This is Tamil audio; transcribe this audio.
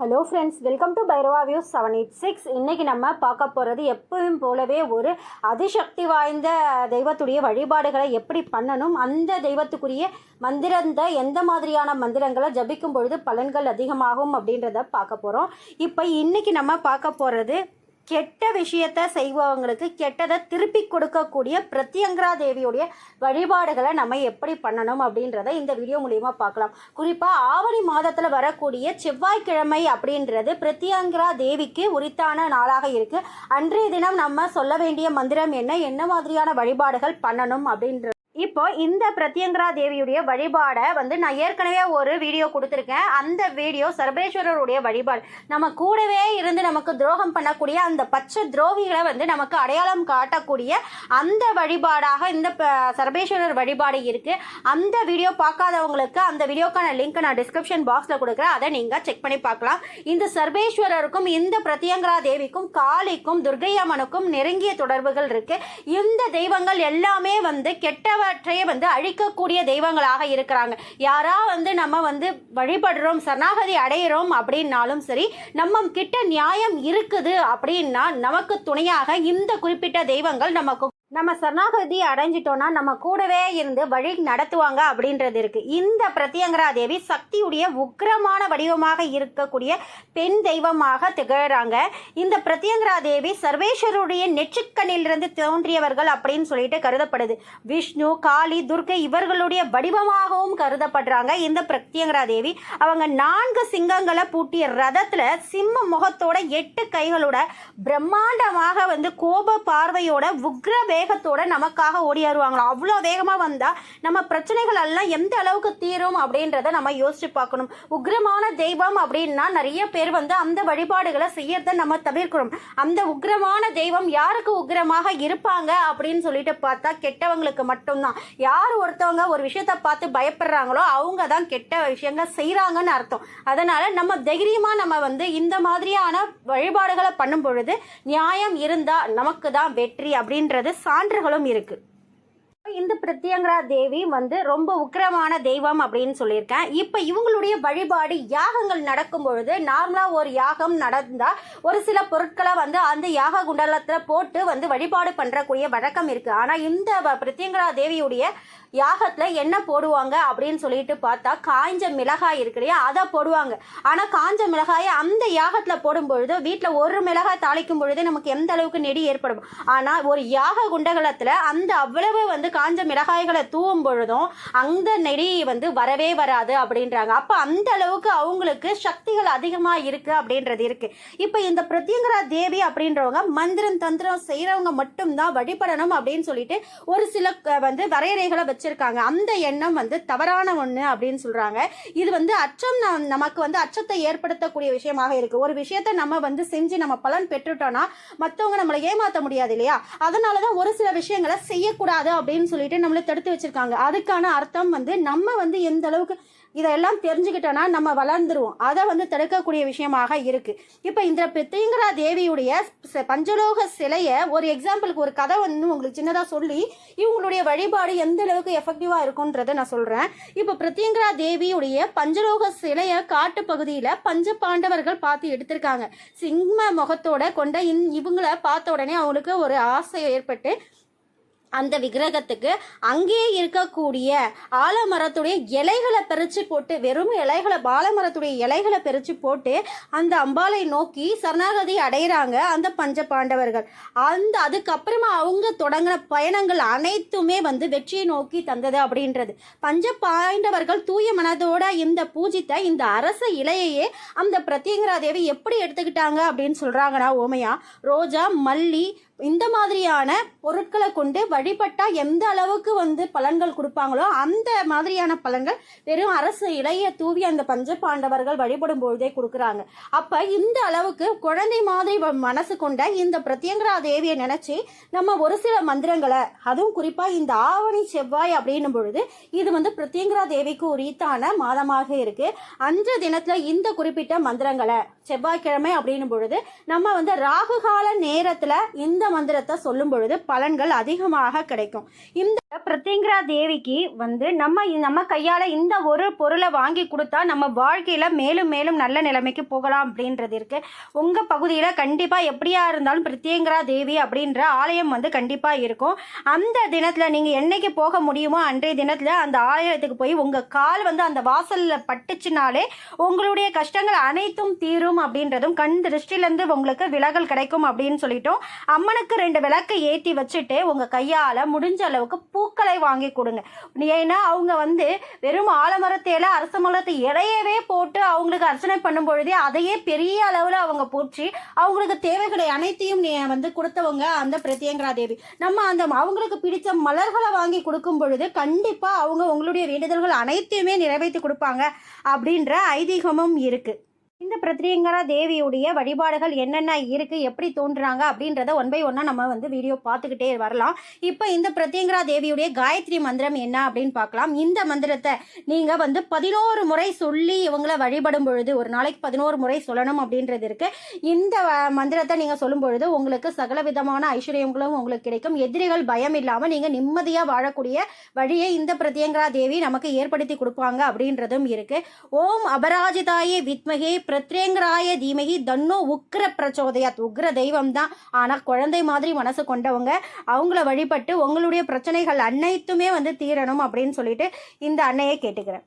Hello friends welcome to Bhairava views seven eight six இன்றைக்கி நம்ம பார்க்க போகிறது எப்பவும் போலவே ஒரு அதிசக்தி வாய்ந்த தெய்வத்துடைய வழிபாடுகளை எப்படி பண்ணணும்? அந்த தெய்வத்துக்குரிய மந்திரந்த எந்த மாதிரியான மந்திரங்களை ஜபிக்கும் பொழுது பலன்கள் அதிகமாகும் அப்படின்றத பார்க்க போகிறோம் இப்போ இன்றைக்கி நம்ம பார்க்க போகிறது கெட்ட விஷயத்த செய்பவங்களுக்கு கெட்டதை திருப்பி கொடுக்கக்கூடிய பிரத்யங்கரா தேவியுடைய வழிபாடுகளை நம்ம எப்படி பண்ணணும் அப்படின்றத இந்த வீடியோ மூலயமா பார்க்கலாம். குறிப்பாக ஆவணி மாதத்தில் வரக்கூடிய செவ்வாய்க்கிழமை அப்படின்றது பிரத்யங்கரா தேவிக்கு உரித்தான நாளாக இருக்குது அன்றைய தினம் நம்ம சொல்ல வேண்டிய மந்திரம் என்ன? என்ன மாதிரியான வழிபாடுகள் பண்ணணும் அப்படின்ற இப்போ இந்த பிரத்யங்கரா தேவியுடைய வழிபாடை வந்து நான் ஏற்கனவே ஒரு வீடியோ கொடுத்துருக்கேன். அந்த வீடியோ சர்வேஸ்வரருடைய வழிபாடு. நம்ம கூடவே இருந்து நமக்கு துரோகம் பண்ணக்கூடிய அந்த பச்சை துரோகிகளை வந்து நமக்கு அடையாளம் காட்டக்கூடிய அந்த வழிபாடாக இந்த சர்வேஸ்வரர் வழிபாடு இருக்குது அந்த வீடியோ பார்க்காதவங்களுக்கு அந்த வீடியோக்கான லிங்க் நான் டிஸ்கிரிப்ஷன் பாக்ஸில் கொடுக்குறேன். அதை நீங்கள் செக் பண்ணி பார்க்கலாம். இந்த சர்வேஸ்வரருக்கும் இந்த பிரத்யங்கரா தேவிக்கும் காளிக்கும் துர்க்கையம்மனுக்கும் நெருங்கிய தொடர்புகள் இருக்குது இந்த தெய்வங்கள் எல்லாமே வந்து கெட்டவற்றையே வந்து அழிக்கக்கூடிய தெய்வங்களாக இருக்கிறாங்க. யாரா வந்து நம்ம வந்து வழிபடுறோம் சரணாகதி அடையிறோம் அப்படின்னாலும் சரி நம்ம கிட்ட நியாயம் இருக்குது அப்படின்னா நமக்கு துணையாக இந்த குறிப்பிட்ட தெய்வங்கள் நமக்கு நம்ம சரணாகதி அடைஞ்சிட்டோம்னா நம்ம கூடவே இருந்து வழி நடத்துவாங்க அப்படின்றது இருக்கு. இந்த பிரத்யங்கரா தேவி சக்தியுடைய உக்கிரமான வடிவமாக இருக்கக்கூடிய பெண் தெய்வமாக திகழறாங்க. இந்த பிரத்யங்கரா தேவி சர்வேஸ்வருடைய நெற்றுக்கண்ணிலிருந்து தோன்றியவர்கள் அப்படின்னு சொல்லிட்டு கருதப்படுது. விஷ்ணு காளி துர்கை இவர்களுடைய வடிவமாகவும் கருதப்படுறாங்க. இந்த பிரத்யங்கரா தேவி அவங்க நான்கு சிங்கங்களை பூட்டிய ரதத்துல சிம்ம முகத்தோட எட்டு கைகளோட பிரம்மாண்டமாக வந்து கோப பார்வையோட உக்ர வேகத்தோட நமக்காக ஓடி வருவாங்களாம் அவ்வளோ வேகமாக வந்தால் நம்ம பிரச்சனைகள் எல்லாம் எந்த அளவுக்கு தீரும் அப்படின்றத நம்ம யோசிச்சு பார்க்கணும். உக்ரமான தெய்வம் அப்படின்னா நிறைய பேர் வந்து அந்த வழிபாடுகளை செய்யறத நம்ம தவிர்க்கிறோம் அந்த உக்ரமான தெய்வம் யாருக்கு உக்ரமாக இருப்பாங்க அப்படின்னு சொல்லிட்டு பார்த்தா கெட்டவங்களுக்கு மட்டும்தான். யார் ஒருத்தவங்க ஒரு விஷயத்த பார்த்து பயப்படுறாங்களோ அவங்க தான் கெட்ட விஷயங்கள் செய்கிறாங்கன்னு அர்த்தம். அதனால் நம்ம தைரியமாக நம்ம வந்து இந்த மாதிரியான வழிபாடுகளை பண்ணும் பொழுது நியாயம் இருந்தால் நமக்கு தான் வெற்றி அப்படின்றது சான்றுகளும் இருக்குது இந்த பிரத்யங்கரா தேவி வந்து ரொம்ப உக்கிரமான தெய்வம் அப்படின்னு சொல்லியிருக்கேன். இப்போ இவங்களுடைய வழிபாடு யாகங்கள் நடக்கும் பொழுது நார்மலாக ஒரு யாகம் நடந்தால் ஒரு சில பொருட்களை வந்து அந்த யாக குண்டலத்தில் போட்டு வந்து வழிபாடு பண்ணுறக்கூடிய வழக்கம் இருக்குது ஆனால் இந்த பிரத்யங்கரா தேவியுடைய யாகத்தில் என்ன போடுவாங்க அப்படின்னு சொல்லிட்டு பார்த்தா காய்ஞ்ச மிளகாய் இருக்கு இல்லையா? அதை போடுவாங்க. ஆனால் காஞ்ச மிளகாயை அந்த யாகத்தில் போடும்பொழுது வீட்டில் ஒரு மிளகாய் தாளிக்கும் பொழுது நமக்கு எந்த அளவுக்கு நெடி ஏற்படும்? ஆனால் ஒரு யாக குண்டகலத்தில் அந்த அவ்வளவு வந்து கா காஞ்ச மிளகாய்களை தூவும் பொழுதும் அந்த நெடி வந்து வரவே வராது அப்படின்றாங்க. அப்போ அந்த அளவுக்கு அவங்களுக்கு சக்திகள் அதிகமாக இருக்கு அப்படின்றது இருக்கு. இப்போ இந்த பிரத்யங்கரா தேவி அப்படின்றவங்க மந்திரம் தந்திரம் செய்கிறவங்க மட்டும்தான் வழிபடணும் அப்படின்னு சொல்லிட்டு ஒரு சில வந்து வரையறைகளை வச்சிருக்காங்க. அந்த எண்ணம் வந்து தவறான ஒன்று அப்படின்னு சொல்கிறாங்க இது வந்து அச்சம் நமக்கு வந்து அச்சத்தை ஏற்படுத்தக்கூடிய விஷயமாக இருக்கு. ஒரு விஷயத்தை நம்ம வந்து செஞ்சு நம்ம பலன் பெற்றுட்டோம்னா மற்றவங்க நம்மளை ஏமாற்ற முடியாது இல்லையா? அதனால தான் ஒரு சில விஷயங்களை செய்யக்கூடாது அப்படின்னு சொல்லிட்டு நம்மளை தடுத்து வச்சிருக்காங்க. அதுக்கான அர்த்தம் வந்து நம்ம வந்து எந்த அளவுக்கு இதெல்லாம் தெரிஞ்சுக்கிட்டோன்னா நம்ம வளர்ந்துருவோம். அதை வந்து தடுக்கக்கூடிய விஷயமாக இருக்கு. இப்போ இந்த பித்தைங்கிற தேவியுடைய ச- பஞ்சலோக சிலையை ஒரு எக்ஸாம்பிளுக்கு ஒரு கதை வந்து உங்களுக்கு சின்னதாக சொல்லி இவங்களுடைய வழிபாடு எந்த அளவுக்கு எஃபெக்டிவாக இருக்குன்றதை நான் சொல்கிறேன் இப்போ பிரத்யங்கரா தேவியுடைய பஞ்சலோக சிலையை காட்டு பகுதியில் பஞ்ச பாண்டவர்கள் பார்த்து எடுத்திருக்காங்க. சிம்ம முகத்தோட கொண்ட இந் இவங்கள பார்த்த உடனே அவங்களுக்கு ஒரு ஆசை ஏற்பட்டு அந்த விக்கிரகத்துக்கு அங்கேயே இருக்கக்கூடிய ஆலமரத்துடைய இலைகளை பறித்து போட்டு வெறும் இலைகளை பாலமரத்துடைய இலைகளை பறித்து போட்டு அந்த அம்பாளை நோக்கி சரணாகதி அடைகிறாங்க அந்த பஞ்ச பாண்டவர்கள். அந்த அதுக்கப்புறமா அவங்க தொடங்கின பயணங்கள் அனைத்துமே வந்து வெற்றியை நோக்கி தந்தது அப்படின்றது. பஞ்ச பாண்டவர்கள் தூய மனதோட இந்த பூஜித்த இந்த அரச இலையையே அந்த பிரத்யங்கரா தேவி எப்படி எடுத்துக்கிட்டாங்க அப்படின்னு சொல்கிறாங்கன்னா ஓமையா? ரோஜா மல்லி இந்த மாதிரியான பொருட்களை கொண்டு வழிபட்டால் எந்த அளவுக்கு வந்து பலன்கள் கொடுப்பாங்களோ அந்த மாதிரியான பலன்கள் வெறும் அரசு இளைய தூவி அந்த பஞ்ச பாண்டவர்கள் வழிபடும் பொழுதே கொடுக்குறாங்க. அப்போ இந்த அளவுக்கு குழந்தை மாதிரி மனசு கொண்ட இந்த பிரத்யங்கரா தேவியை நினச்சி நம்ம ஒரு சில மந்திரங்களை அதுவும் குறிப்பாக இந்த ஆவணி செவ்வாய் அப்படின்னும் பொழுது இது வந்து பிரத்யங்கரா தேவிக்கு உரித்தான மாதமாக இருக்குது அன்று தினத்தில் இந்த குறிப்பிட்ட மந்திரங்களை செவ்வாய்க்கிழமை அப்படின்னும் பொழுது நம்ம வந்து ராகுகால நேரத்தில் இந்த மந்திரத்தை சொல்லும் பொழுது பலன்கள் அதிகமாக கிடைக்கும். இந்த பிரத்யங்கரா தேவிக்கு வந்து நம்ம நம்ம கையால் இந்த ஒரு பொருளை வாங்கி கொடுத்தா நம்ம வாழ்க்கையில் மேலும் மேலும் நல்ல நிலைமைக்கு போகலாம் அப்படின்றது இருக்கு. உங்கள் பகுதியில் கண்டிப்பாக எப்படியா இருந்தாலும் பிரத்யங்கரா தேவி அப்படின்ற ஆலயம் வந்து கண்டிப்பாக இருக்கும். அந்த தினத்தில் நீங்கள் என்னைக்கு போக முடியுமோ அன்றைய தினத்தில் அந்த ஆலயத்துக்கு போய் உங்கள் கால் வந்து அந்த வாசலில் பட்டுச்சுனாலே உங்களுடைய கஷ்டங்கள் அனைத்தும் தீரும் அப்படின்றதும் கண் திருஷ்டிலேருந்து உங்களுக்கு விலகல் கிடைக்கும் அப்படின்னு சொல்லிட்டோம். அம்மனுக்கு ரெண்டு விளக்கை ஏற்றி வச்சுட்டு உங்கள் கையால் முடிஞ்ச அளவுக்கு பூக்களை வாங்கி கொடுங்க. ஏன்னா அவங்க வந்து வெறும் ஆலமரத்தையில அரச மரத்தை இடையவே போட்டு அவங்களுக்கு அர்ச்சனை பண்ணும் பொழுதே அதையே பெரிய அளவில் அவங்க போற்றி அவங்களுக்கு தேவைகளை அனைத்தையும் நீ வந்து கொடுத்தவங்க அந்த பிரத்யங்கரா தேவி. நம்ம அந்த அவங்களுக்கு பிடித்த மலர்களை வாங்கி கொடுக்கும் பொழுது கண்டிப்பாக அவங்க உங்களுடைய வேண்டுதல்கள் அனைத்தையுமே நிறைவேற்றி கொடுப்பாங்க அப்படின்ற ஐதீகமும் இருக்குது இந்த பிரத்யங்கரா தேவியுடைய வழிபாடுகள் என்னென்ன இருக்குது எப்படி தோன்றுறாங்க அப்படின்றத ஒன் பை ஒன்னாக நம்ம வந்து வீடியோ பார்த்துக்கிட்டே வரலாம். இப்போ இந்த பிரத்யங்கரா தேவியுடைய காயத்ரி மந்திரம் என்ன அப்படின்னு பார்க்கலாம். இந்த மந்திரத்தை நீங்கள் வந்து பதினோரு முறை சொல்லி இவங்களை வழிபடும் பொழுது ஒரு நாளைக்கு பதினோரு முறை சொல்லணும் அப்படின்றது இருக்குது இந்த மந்திரத்தை நீங்கள் சொல்லும் பொழுது உங்களுக்கு சகல விதமான ஐஸ்வர்யங்களும் உங்களுக்கு கிடைக்கும். எதிரிகள் பயம் இல்லாமல் நீங்கள் நிம்மதியாக வாழக்கூடிய வழியை இந்த பிரத்யங்கரா தேவி நமக்கு ஏற்படுத்தி கொடுப்பாங்க அப்படின்றதும் இருக்குது ஓம் அபராஜிதாயே வித்மகே பிரத்யங்கராய தீமகி தன்னோ உக்ர பிரச்சோதயாத். உக்ர தெய்வம் தான் ஆனால் குழந்தை மாதிரி மனசு கொண்டவங்க அவங்கள வழிபட்டு உங்களுடைய பிரச்சனைகள் அனைத்துமே வந்து தீரணும் அப்படின்னு சொல்லிட்டு இந்த அன்னையை கேட்டுக்கிறேன்.